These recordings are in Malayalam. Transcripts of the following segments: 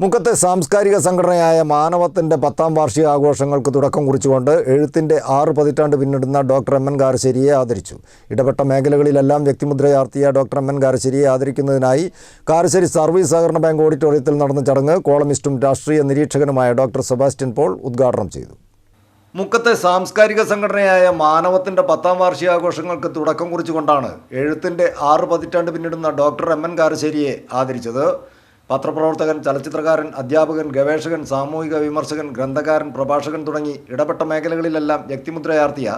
മുക്കത്തെ സാംസ്കാരിക സംഘടനയായ മാനവത്തിന്റെ പത്താം വാർഷിക ആഘോഷങ്ങൾക്ക് തുടക്കം കുറിച്ചുകൊണ്ട് എഴുത്തിന്റെ ആറ് പതിറ്റാണ്ട് പിന്നിടുന്ന ഡോക്ടർ എം എൻ കാരശ്ശേരിയെ ആദരിച്ചു. ഇടപെട്ട മേഖലകളിലെല്ലാം വ്യക്തിമുദ്രയാർത്തിയ ഡോക്ടർ എം എൻ കാരശ്ശേരിയെ ആദരിക്കുന്നതിനായി കാരശ്ശേരി സർവീസ് സഹകരണ ബാങ്ക് ഓഡിറ്റോറിയത്തിൽ നടന്ന ചടങ്ങ് കോളമിസ്റ്റും രാഷ്ട്രീയ നിരീക്ഷകനുമായ ഡോക്ടർ സെബാസ്റ്റ്യൻ പോൾ ഉദ്ഘാടനം ചെയ്തു. മുക്കത്തെ സാംസ്കാരിക സംഘടനയായ മാനവത്തിന്റെ പത്താം വാർഷികാഘോഷങ്ങൾക്ക് തുടക്കം കുറിച്ചുകൊണ്ടാണ് എഴുത്തിന്റെ ആറ് പതിറ്റാണ്ട് പിന്നിടുന്ന ഡോക്ടർ എം എൻ കാരശ്ശേരിയെ ആദരിച്ചത്. പത്രപ്രവർത്തകൻ ചലച്ചിത്രകാരൻ അധ്യാപകൻ ഗവേഷകൻ സാമൂഹിക വിമർശകൻ ഗ്രന്ഥകാരൻ പ്രഭാഷകൻ തുടങ്ങി ഇടപെട്ട മേഖലകളിലെല്ലാം വ്യക്തിമുദ്രയാർത്തിയ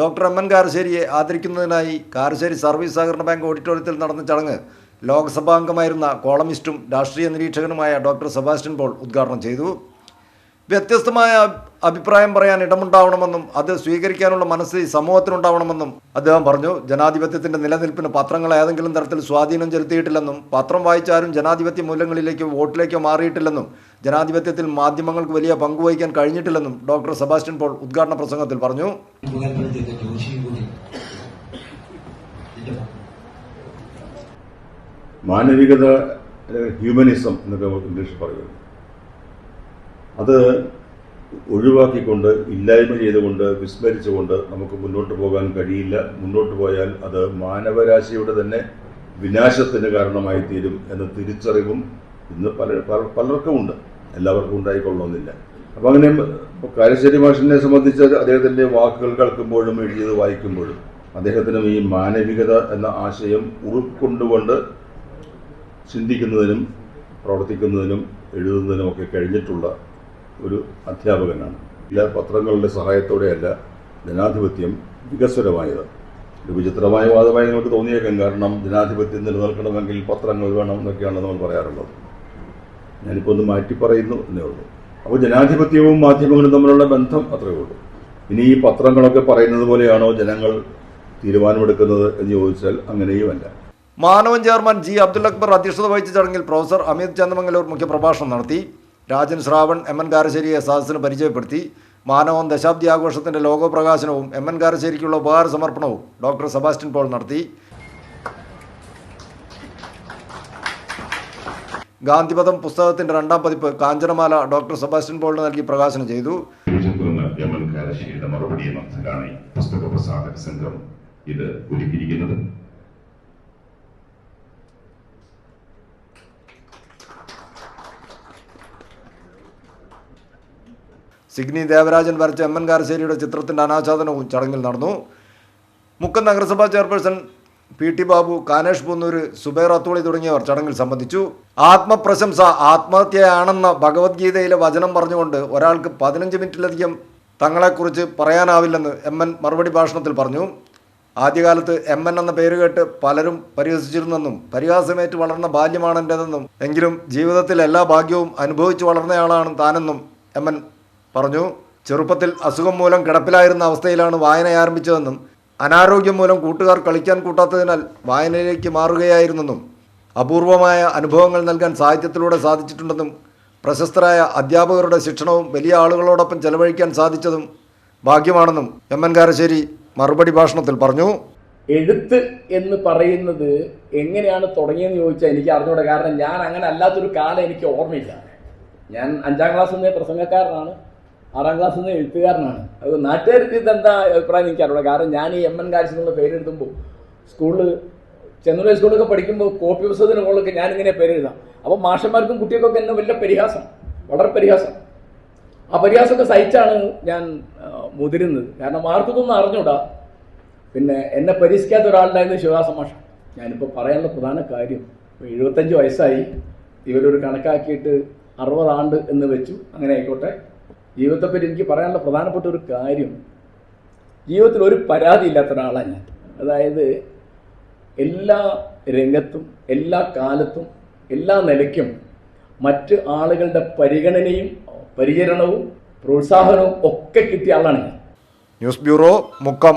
ഡോക്ടർ എം. എൻ. കാരശ്ശേരിയെ ആദരിക്കുന്നതിനായി കാരശ്ശേരി സർവീസ് സഹകരണ ബാങ്ക് ഓഡിറ്റോറിയത്തിൽ നടന്ന ചടങ്ങ് ലോക്സഭാംഗമായിരുന്ന കോളമിസ്റ്റും രാഷ്ട്രീയ നിരീക്ഷകനുമായ ഡോക്ടർ സെബാസ്റ്റ്യൻ പോൾ ഉദ്ഘാടനം ചെയ്തു. വ്യത്യസ്തമായ അഭിപ്രായം പറയാൻ ഇടമുണ്ടാവണമെന്നും അത് സ്വീകരിക്കാനുള്ള മനസ്സ് ഈ സമൂഹത്തിനുണ്ടാവണമെന്നും അദ്ദേഹം പറഞ്ഞു. ജനാധിപത്യത്തിന്റെ നിലനിൽപ്പിന് പത്രങ്ങൾ ഏതെങ്കിലും തരത്തിൽ സ്വാധീനം ചെലുത്തിയിട്ടില്ലെന്നും പത്രം വായിച്ചാലും ജനാധിപത്യ മൂല്യങ്ങളിലേക്കോ വോട്ടിലേക്കോ മാറിയിട്ടില്ലെന്നും ജനാധിപത്യത്തിൽ മാധ്യമങ്ങൾക്ക് വലിയ പങ്കുവഹിക്കാൻ കഴിഞ്ഞിട്ടില്ലെന്നും ഡോക്ടർ സെബാസ്റ്റ്യൻ പോൾ ഉദ്ഘാടന പ്രസംഗത്തിൽ പറഞ്ഞു. മാനവികത ഹ്യൂമനിസം എന്നൊക്കെ ഇംഗ്ലീഷ് പറയുന്നു. അത് ഒഴിവാക്കിക്കൊണ്ട് ഇല്ലായ്മ ചെയ്തുകൊണ്ട് വിസ്മരിച്ചുകൊണ്ട് നമുക്ക് മുന്നോട്ട് പോകാൻ കഴിയില്ല. മുന്നോട്ട് പോയാൽ അത് മാനവരാശിയുടെ തന്നെ വിനാശത്തിന് കാരണമായി തീരും എന്ന തിരിച്ചറിവും ഇന്ന് പല പലർക്കും ഉണ്ട്. എല്ലാവർക്കും ഉണ്ടായിക്കൊള്ളണമെന്നില്ല. അപ്പം അങ്ങനെ കാരശ്ശേരി മാഷിനെ സംബന്ധിച്ച് അദ്ദേഹത്തിന്റെ വാക്കുകൾ കേൾക്കുമ്പോഴും എഴുതിയത് വായിക്കുമ്പോഴും അദ്ദേഹത്തിനും ഈ മാനവികത എന്ന ആശയം ഉൾക്കൊണ്ടുകൊണ്ട് ചിന്തിക്കുന്നതിനും പ്രവർത്തിക്കുന്നതിനും എഴുതുന്നതിനും ഒക്കെ കഴിഞ്ഞിട്ടുള്ള ഒരു അധ്യാപകനാണ്. എല്ലാ പത്രങ്ങളുടെ സഹായത്തോടെയല്ല ജനാധിപത്യം വികസ്വരമായത്. ഒരു വിചിത്രമായ വാദമായി നിങ്ങൾക്ക് തോന്നിയേക്കും. കാരണം ജനാധിപത്യം നിലനിൽക്കണമെങ്കിൽ പത്രങ്ങൾ വേണം എന്നൊക്കെയാണ് നമ്മൾ പറയാറുള്ളത്. ഞാനിപ്പോൾ ഒന്ന് മാറ്റി പറയുന്നു എന്നേ ഉള്ളൂ. അപ്പോൾ ജനാധിപത്യവും മാധ്യമങ്ങളും തമ്മിലുള്ള ബന്ധം അത്രയേ ഉള്ളൂ. ഇനി ഈ പത്രങ്ങളൊക്കെ പറയുന്നത് പോലെയാണോ ജനങ്ങൾ തീരുമാനമെടുക്കുന്നത് എന്ന് ചോദിച്ചാൽ അങ്ങനെയുമല്ല. മാനവൻ ചെയർമാൻ ജി അബ്ദുൽ അക്ബർ അധ്യക്ഷത വഹിച്ച ചടങ്ങിൽ പ്രൊഫസർ അമിത് ചന്ദ്രമംഗലൂർ മുഖ്യപ്രഭാഷണം നടത്തി. രാജൻ ശ്രാവൺ എം എൻ കാരശ്ശേരിയെ സദസ്സിന് പരിചയപ്പെടുത്തി. മാനവം ദശാബ്ദി ആഘോഷത്തിന്റെ ലോഗോ പ്രകാശനവും എം എൻ കാരശ്ശേരിക്കുള്ള ഉപഹാര സമർപ്പണവും ഡോക്ടർ സെബാസ്റ്റ്യൻ പോൾ നടത്തി. ഗാന്ധിപഥം പുസ്തകത്തിന്റെ രണ്ടാം പതിപ്പ് കാഞ്ചനമാല ഡോക്ടർ സെബാസ്റ്റ്യൻ പോളിന് നൽകി പ്രകാശനം ചെയ്തു. മറുപടി എന്ന പുസ്തക പ്രസാധക സംഘം ഇത് ഒരുക്കിയിരിക്കുന്നത്. സിഗ്നി ദേവരാജൻ വരച്ച എം എൻ കാരശ്ശേരിയുടെ ചിത്രത്തിന്റെ അനാച്ഛാദനവും ചടങ്ങിൽ നടന്നു. മുക്കം നഗരസഭാ chairperson P T Babu Kanesh Poonoor Zubair Atholi തുടങ്ങിയവർ ചടങ്ങിൽ സംബന്ധിച്ചു. ആത്മപ്രശംസ ആത്മഹത്യയാണെന്ന ഭഗവത്ഗീതയിലെ വചനം പറഞ്ഞുകൊണ്ട് ഒരാൾക്ക് പതിനഞ്ച് മിനിറ്റിലധികം തങ്ങളെക്കുറിച്ച് പറയാനാവില്ലെന്ന് എം എൻ മറുപടി ഭാഷണത്തിൽ പറഞ്ഞു. ആദ്യകാലത്ത് എം എൻ എന്ന പേര് കേട്ട് പലരും പരിഹസിച്ചിരുന്നെന്നും പരിഹാസമേറ്റ് വളർന്ന ബാല്യമാണ് എന്റെതെന്നും എങ്കിലും ജീവിതത്തിൽ എല്ലാ ഭാഗ്യവും അനുഭവിച്ചു വളർന്നയാളാണ് താനെന്നും എം എൻ പറഞ്ഞു ചെറുപ്പത്തിൽ അസുഖം മൂലം കിടപ്പിലായിരുന്ന അവസ്ഥയിലാണ് വായന ആരംഭിച്ചതെന്നും അനാരോഗ്യം മൂലം കൂട്ടുകാർ കളിക്കാൻ കൂട്ടാത്തതിനാൽ വായനയിലേക്ക് മാറുകയായിരുന്നെന്നും അപൂർവമായ അനുഭവങ്ങൾ നൽകാൻ സാഹിത്യത്തിലൂടെ സാധിച്ചിട്ടുണ്ടെന്നും പ്രശസ്തരായ അധ്യാപകരുടെ ശിക്ഷണവും വലിയ ആളുകളോടൊപ്പം ചെലവഴിക്കാൻ സാധിച്ചതും ഭാഗ്യമാണെന്നും എം. എൻ. കാരശ്ശേരി മറുപടി ഭാഷണത്തിൽ പറഞ്ഞു. എഴുത്ത് എന്ന് പറയുന്നത് എങ്ങനെയാണ് തുടങ്ങിയെന്ന് ചോദിച്ചാൽ എനിക്ക് അറിഞ്ഞൂടെ. കാരണം ഞാൻ അങ്ങനെ അല്ലാത്തൊരു കാലം എനിക്ക് ഓർമ്മയില്ല. ഞാൻ അഞ്ചാം ക്ലാസ് പ്രസംഗക്കാരനാണ്. ആറാം ക്ലാസ് നിന്ന് എഴുത്തുകാരനാണ്. അത് നാട്ടുകാർക്ക് ഇതെന്താ അഭിപ്രായം എനിക്ക് അറിയില്ല കാരണം ഞാൻ ഈ എം എൻ കാഴ്ച എന്നുള്ള പേര് എഴുതുമ്പോൾ സ്കൂളിൽ ചെന്നൂർ സ്കൂളൊക്കെ പഠിക്കുമ്പോൾ കോപ്പി പുസ്തകത്തിന് മുകളിലൊക്കെ ഞാനിങ്ങനെ പേര് എഴുതാം. അപ്പോൾ മാഷന്മാർക്കും കുട്ടികൾക്കൊക്കെ എന്നെ വലിയ പരിഹാസം. വളരെ പരിഹാസം. ആ പരിഹാസമൊക്കെ സഹിച്ചാണ് ഞാൻ മുതിരുന്നത്. കാരണം ആർക്കൊന്നും അറിഞ്ഞൂടാ. പിന്നെ എന്നെ പരിഹസിക്കാത്ത ഒരാളുണ്ടായിരുന്നു ശിവദാസ മാഷ. ഞാനിപ്പോൾ പറയാനുള്ള പ്രധാന കാര്യം എഴുപത്തഞ്ച് വയസ്സായി. ഇവരൊരു കണക്കാക്കിയിട്ട് അറുപതാണ്ട് എന്ന് വെച്ചു. അങ്ങനെ ആയിക്കോട്ടെ. ജീവിതത്തെപ്പറ്റി എനിക്ക് പറയാനുള്ള പ്രധാനപ്പെട്ട ഒരു കാര്യം ജീവിതത്തിൽ ഒരു പരാതി ഇല്ലാത്ത ഒരാളാണ് ഞാൻ. അതായത് എല്ലാ രംഗത്തും എല്ലാ കാലത്തും എല്ലാ നിലയ്ക്കും മറ്റ് ആളുകളുടെ പരിഗണനയും പരിചരണവും പ്രോത്സാഹനവും ഒക്കെ കിട്ടിയ ആളാണ് ഞാൻ. News bureau Mukkam.